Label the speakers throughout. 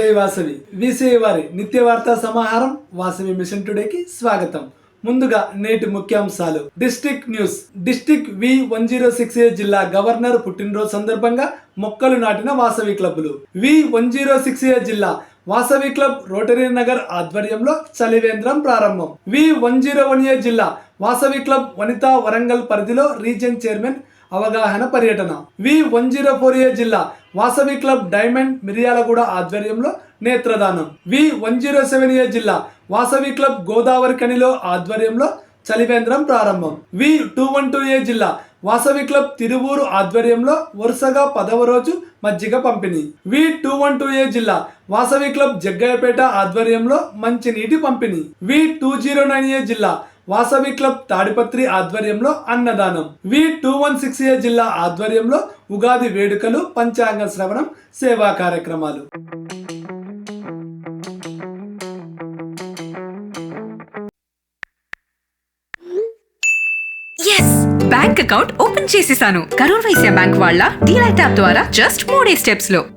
Speaker 1: Vasavi. VCI వారి నిత్య వార్తా సమాహారం వాసవి మిషన్ టుడేకి స్వాగతం. ముందుగా నేటి ముఖ్యాంశాలు. District news. District V one zero six A జిల్లా గవర్నర్ పుట్టినరోజు సందర్భంగా మొక్కలు నాటిన Vasavi క్లబ్లు. V one zero six A జిల్లా వాసవి క్లబ్ రోటరీ నగర్ ఆధ్వర్యంలో చలివేంద్రం ప్రారంభం. V one zero one A జిల్లా వాసవి క్లబ్ వనితా వరంగల్ పరిధిలో రీజన్ చైర్మన్ అవగాహన పర్యటన. V one zero four A జిల్లా వాసవి క్లబ్ డైమండ్ మిర్యాలగూడ ఆధ్వర్యంలో నేత్రదానం. V one zero seven A జిల్లా వాసవి క్లబ్ గోదావరి కనిలో ఆధ్వర్యంలో చలివేంద్రం ప్రారంభం. V two one two A జిల్లా వాసవి క్లబ్ తిరువూరు ఆధ్వర్యంలో వరుసగా పదవ రోజు మజ్జిగ పంపిణీ. V two one two A జిల్లా వాసవి క్లబ్ జగ్గయ్యపేట ఆధ్వర్యంలో మంచినీటి పంపిణీ. V two zero nine A జిల్లా వాసవి క్లబ్ తాడిపత్రి ఆధ్వర్యంలో అన్నదానం. V two one six A జిల్లా ఆధ్వర్యంలో ఉగాది వేడుకలు పంచాంగ శ్రవణం సేవా కార్యక్రమాలు.
Speaker 2: ఎస్ బ్యాంక్ అకౌంట్ ఓపెన్ చేసేసాను. కరూర్ వైశ్య బ్యాంక్ వాళ్ళ డీలైట్ యాప్ ద్వారా జస్ట్ మూడే స్టెప్స్లో.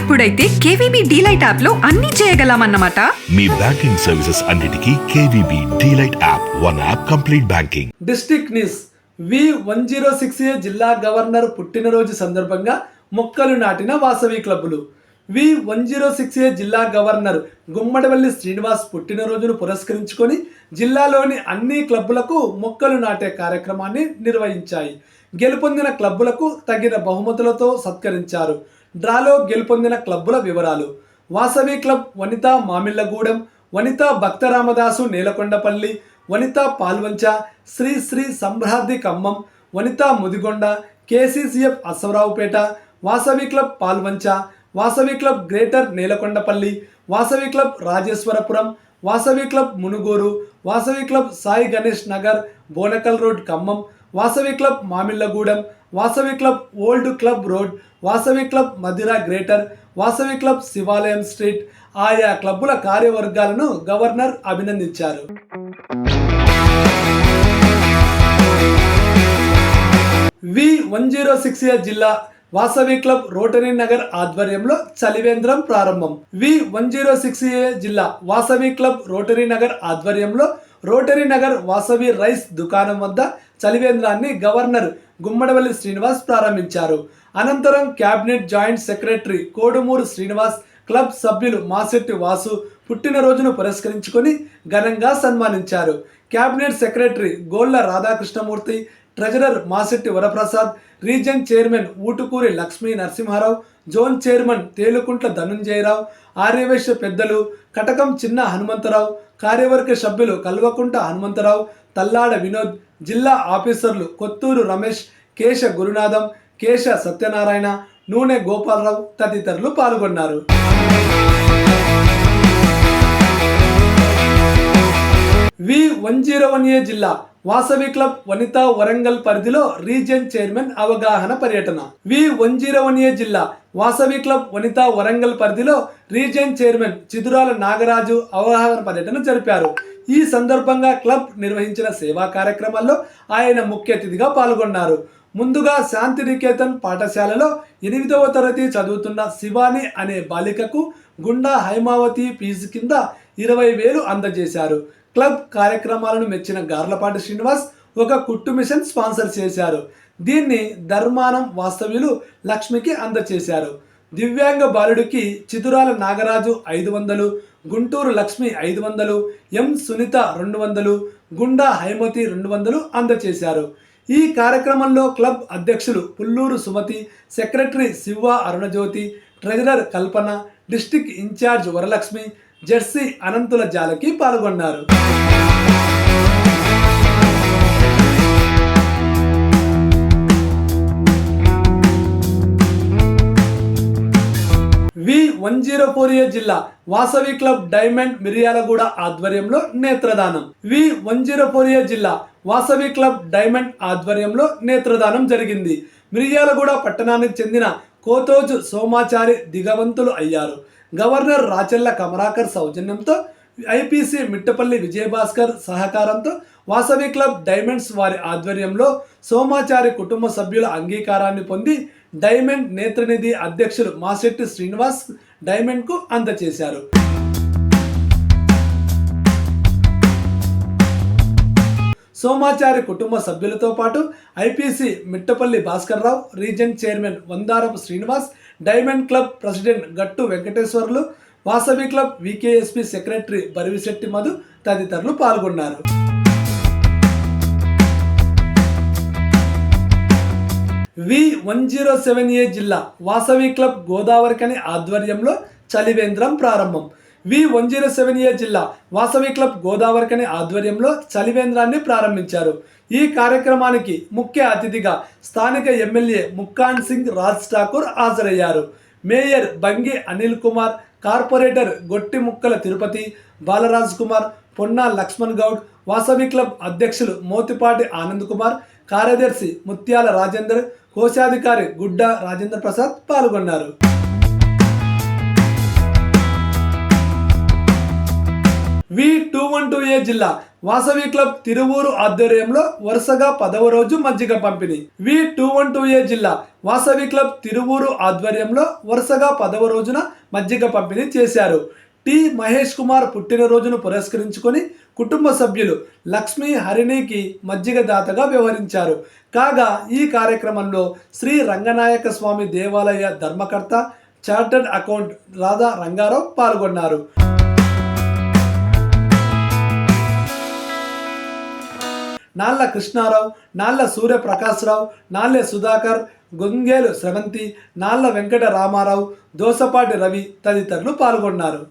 Speaker 2: అప్పుడైతే కేవీబీ డీలైట్ యాప్లో అన్ని చేయగలమన్నమాట.
Speaker 3: మీ బ్యాంకింగ్ సర్వీసెస్ అన్నిటికీ KVB DLite app one app complete banking.
Speaker 1: District news. V one zero six A జిల్లా గవర్నర్ పుట్టినరోజు సందర్భంగా మొక్కలు నాటిన వాసవి క్లబ్బులు. V one zero six A జిల్లా గవర్నర్ గుమ్మడివల్లి శ్రీనివాస్ పుట్టినరోజును పురస్కరించుకొని జిల్లాలోని అన్ని క్లబ్బులకు మొక్కలు నాటే కార్యక్రమాన్ని నిర్వహించాయి. గెలుపొందిన క్లబ్బులకు తగిన బహుమతులతో సత్కరించారు. డ్రాలో గెలుపొందిన క్లబ్బుల వివరాలు. Vasavi club Vanitha Mamillagudem Vanitha Bhaktaramadasu Nelakondapalli Vanitha Palvancha Sri Sri సంభ్రాద్ది Khammam Vanitha Mudigonda KCCF Aswaraopeta Vasavi club Palvancha Vasavi club greater Nelakondapalli Vasavi club Rajeswarapuram Vasavi club Munugoru Vasavi club Sai Ganesh Nagar Bonakal road Khammam Vasavi club Mamillagudem Vasavi club old club road Vasavi club Madhira greater Vasavi club Shivalayam street ఆయా క్లబ్బుల కార్యవర్గాలను governor అభినందించారు. V one zero six జిల్లా Vasavi club rotary Nagar ఆధ్వర్యంలో చలివేంద్రం ప్రారంభం. V one zero six జిల్లా Vasavi club rotary Nagar ఆధ్వర్యంలో రోటరీ నగర్ వాసవి రైస్ దుకాణం వద్ద చలివేంద్రాన్ని గవర్నర్ గుమ్మడవల్లి శ్రీనివాస్ ప్రారంభించారు. అనంతరం cabinet joint secretary Kodumuru Srinivas club సభ్యులు మాసెట్టి వాసు పుట్టినరోజును పురస్కరించుకొని ఘనంగా సన్మానించారు. Cabinet secretary Golla Radhakrishnamurthy treasurer Masetti Varaprasad region chairman Utukuri Lakshmi Narasimharao zone chairman Telukuntla Dhanunjayarao Aryavysya పెద్దలు కటకం చిన్న హనుమంతరావు కార్యవర్గ సభ్యులు కల్వకుంట హనుమంతరావు తల్లాడ వినోద్ జిల్లా ఆఫీసర్లు కొత్తూరు రమేష్ కేశ గురునాథం కేశ సత్యనారాయణ నూనె గోపాలరావు తదితరులు పాల్గొన్నారు. V one zero one A జిల్లా వాసవి క్లబ్ వనిత వరంగల్ పరిధిలో రీజియన్ చైర్మన్ అవగాహన పర్యటన. V one zero one A జిల్లా వాసవి క్లబ్ వనిత వరంగల్ పరిధిలో రీజియన్ చైర్మన్ చిదురాల నాగరాజు అవగాహన పర్యటన జరిపారు. ఈ సందర్భంగా క్లబ్ నిర్వహించిన సేవా కార్యక్రమాల్లో ఆయన ముఖ్య అతిథిగా పాల్గొన్నారు. ముందుగా శాంతి నికేతన్ పాఠశాలలో ఎనిమిదవ తరగతి చదువుతున్న శివాని అనే బాలికకు గుండా హైమావతి ఫీజు కింద ఇరవై వేలు అందజేశారు. క్లబ్ కార్యక్రమాలను మెచ్చిన గార్లపాటి శ్రీనివాస్ ఒక కుట్టు మిషన్ స్పాన్సర్ చేశారు. దీన్ని ధర్మానం వాస్తవ్యులు లక్ష్మికి అందజేశారు. దివ్యాంగ బాలుడికి చిదురాల నాగరాజు ఐదు వందలు గుంటూరు లక్ష్మి ఐదు వందలు ఎం సునీత రెండు వందలు గుండా హైమతి రెండు వందలు అందజేశారు. ఈ కార్యక్రమంలో క్లబ్ అధ్యక్షులు Pulluru Sumathi secretary Siva Arunajyothi treasurer Kalpana district incharge Varalakshmi Jersey Ananthula Jalaki పాల్గొన్నారు. V one zero four A జిల్లా వాసవి క్లబ్ డైమండ్ మిర్యాలగూడ ఆధ్వర్యంలో నేత్రదానం. V one zero four A జిల్లా వాసవి క్లబ్ డైమండ్ ఆధ్వర్యంలో నేత్రదానం జరిగింది. మిర్యాలగూడ పట్టణానికి చెందిన కోతోజు సోమాచారి దిగవంతులు అయ్యారు. గవర్నర్ రాచెల్ల కమరాకర్ సౌజన్యంతో ఐపీసీ మిట్టపల్లి విజయభాస్కర్ సహకారంతో వాసవి క్లబ్ డైమండ్స్ వారి ఆధ్వర్యంలో సోమాచారి కుటుంబ సభ్యుల అంగీకారాన్ని పొంది డైమండ్ నేత్రనిధి అధ్యక్షులు మాసెట్టి శ్రీనివాస్ డైమండ్కు అందజేశారు. సోమాచారి కుటుంబ సభ్యులతో పాటు IPC Mittapalli Bhaskar Rao region chairman Vandarapu Srinivas diamond club president Gattu Venkateswarlu Vasavi club VKSP secretary Barivisetti Madhu తదితరులు పాల్గొన్నారు. V one zero seven A జిల్లా వాసవి క్లబ్ గోదావరికని ఆధ్వర్యంలో చలివేంద్రం ప్రారంభం. V one zero seven A జిల్లా వాసవి క్లబ్ గోదావరికని ఆధ్వర్యంలో చలివేంద్రాన్ని ప్రారంభించారు. ఈ కార్యక్రమానికి ముఖ్య అతిథిగా స్థానిక ఎమ్మెల్యే ముక్కాన్ సింగ్ రాజ్ ఠాకూర్ హాజరయ్యారు. Mayor Bangi Anil Kumar corporator Gotti Mukkala Tirupati Balaraj Kumar Ponna Laxman Goud Vasavi club అధ్యక్షులు మోతిపాటి ఆనంద్ కుమార్ కార్యదర్శి ముత్యాల రాజేందర్ కోశాధికారి గుడ్డ రాజేంద్ర ప్రసాద్ పాల్గొన్నారు. V two one two A జిల్లా వాసవి క్లబ్ తిరువూరు ఆధ్వర్యంలో వరుసగా పదవ రోజు మజ్జిగ పంపిణీ. V two one two A జిల్లా వాసవి క్లబ్ తిరువూరు ఆధ్వర్యంలో వరుసగా పదవ రోజున మజ్జిగ పంపిణీ చేశారు. టి మహేష్ కుమార్ పుట్టినరోజును పురస్కరించుకొని కుటుంబ సభ్యులు లక్ష్మీ హరిణికి మజ్జిగ దాతగా వ్యవహరించారు. కాగా ఈ కార్యక్రమంలో శ్రీ రంగనాయక స్వామి దేవాలయ ధర్మకర్త చార్టర్డ్ అకౌంట్ రాధా రంగారావు పాల్గొన్నారు. నాళ్ళ కృష్ణారావు నాళ్ళ సూర్యప్రకాశ్రావు నాళ్ళె సుధాకర్ గొంగేలు స్రవంతి నాళ్ళ వెంకట రామారావు దోసపాటి రవి తదితరులు పాల్గొన్నారు.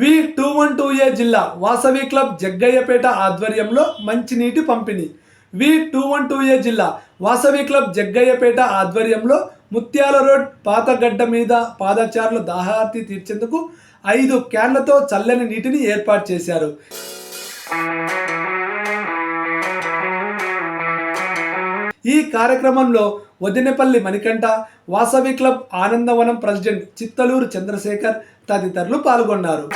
Speaker 1: V two one two A జిల్లా వాసవి క్లబ్ జగ్గయ్యపేట ఆధ్వర్యంలో మంచినీటి పంపిణీ. V two one two A జిల్లా వాసవి క్లబ్ జగ్గయ్యపేట ఆధ్వర్యంలో ముత్యాల రోడ్ పాతగడ్డ మీద పాదచారులు దాహార్తి తీర్చేందుకు ఐదు క్యాన్లతో చల్లని నీటిని ఏర్పాటు చేశారు. ఈ కార్యక్రమంలో వదినపల్లి మణికంఠ వాసవి క్లబ్ ఆనందవనం ప్రెసిడెంట్ చిత్తలూరు చంద్రశేఖర్ తదితరులు పాల్గొన్నారు.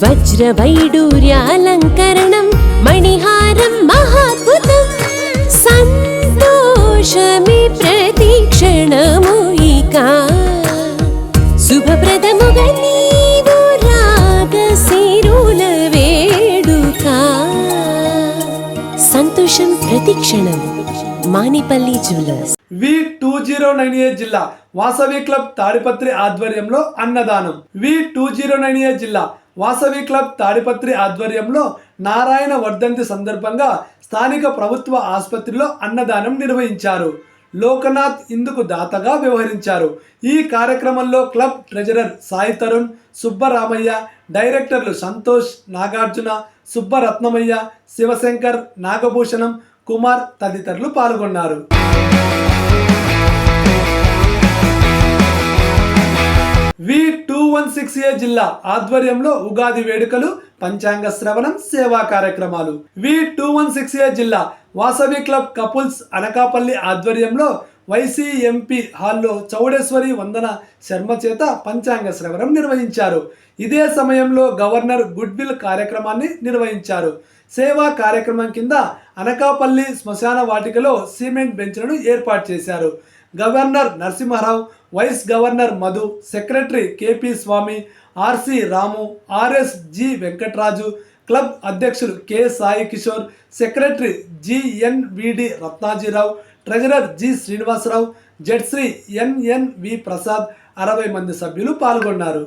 Speaker 4: వజ్రవైడూర్యాలంకరణం మణిహారం మహాద్భుతం సంతోషమి ప్రతిక్షణము ఇక వేడుక సంతోషం ప్రతిక్షణం Manipalli jewellers
Speaker 1: V two zero nine A జిల్లా వాసవి క్లబ్ తాడిపత్రి ఆధ్వర్యంలో అన్నదానం V two zero nine A జిల్లా వాసవి క్లబ్ తాడిపత్రి ఆధ్వర్యంలో నారాయణ వర్ధంతి సందర్భంగా స్థానిక ప్రభుత్వ ఆసుపత్రిలో అన్నదానం నిర్వహించారు. లోకనాథ్ ఇందుకు దాతగా వ్యవహరించారు. ఈ కార్యక్రమంలో క్లబ్ ట్రెజరర్ సాయి తరుణ్ సుబ్బరామయ్య డైరెక్టర్లు సంతోష్ నాగార్జున సుబ్బరత్నమయ్య శివశంకర్ నాగభూషణం కుమార్ తదితరులు పాల్గొన్నారు. V two one six A జిల్లా ఆధ్వర్యంలో ఉగాది వేడుకలు పంచాంగ శ్రవణం సేవా కార్యక్రమాలు. V two one six A జిల్లా వాసవి క్లబ్ కపుల్స్ అనకాపల్లి ఆధ్వర్యంలో వైసీఎంపీ హాల్లో చౌడేశ్వరి వందన శర్మ చేత పంచాంగ శ్రవణం నిర్వహించారు. ఇదే సమయంలో గవర్నర్ గుడ్విల్ కార్యక్రమాన్ని నిర్వహించారు. సేవా కార్యక్రమం కింద అనకాపల్లి శ్మశాన వాటికలో సిమెంట్ బెంచ్లను ఏర్పాటు చేశారు. Governor Narasimharao vice governor Madhu secretary KP Swamy RC Ramu RS G Venkatraju club అధ్యక్షులు K Sai Kishore secretary GNVD Ratnajirao treasurer G Srinivasarao జడ్శ్రీ NN V Prasad అరవై మంది సభ్యులు పాల్గొన్నారు.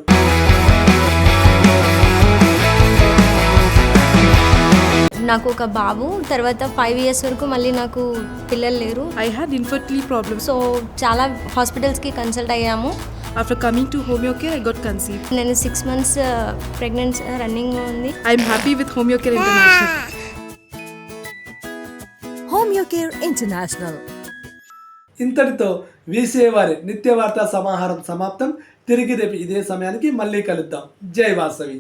Speaker 5: నాకు ఒక బాబు తర్వాత ఫైవ్ ఇయర్స్ వరకు మళ్ళీ నాకు పిల్లలు లేరు
Speaker 6: I had infertility problems.
Speaker 5: So చాలా హాస్పిటల్స్కి కన్సల్ట్ అయ్యాము
Speaker 6: After coming to Homeocare, I got conceived.
Speaker 5: నేను సిక్స్ మంత్స్ ప్రెగ్నెన్సీ రన్నింగ్ ఉంది
Speaker 6: I'm happy with Homeocare International.
Speaker 7: Homeocare International.
Speaker 1: ఇంతటితో వీసే వారి నిత్య వార్తా సమాహారం సమాప్తం తిరిగి రేపు ఇదే సమయానికి మళ్ళీ కలుద్దాం జై వాసవి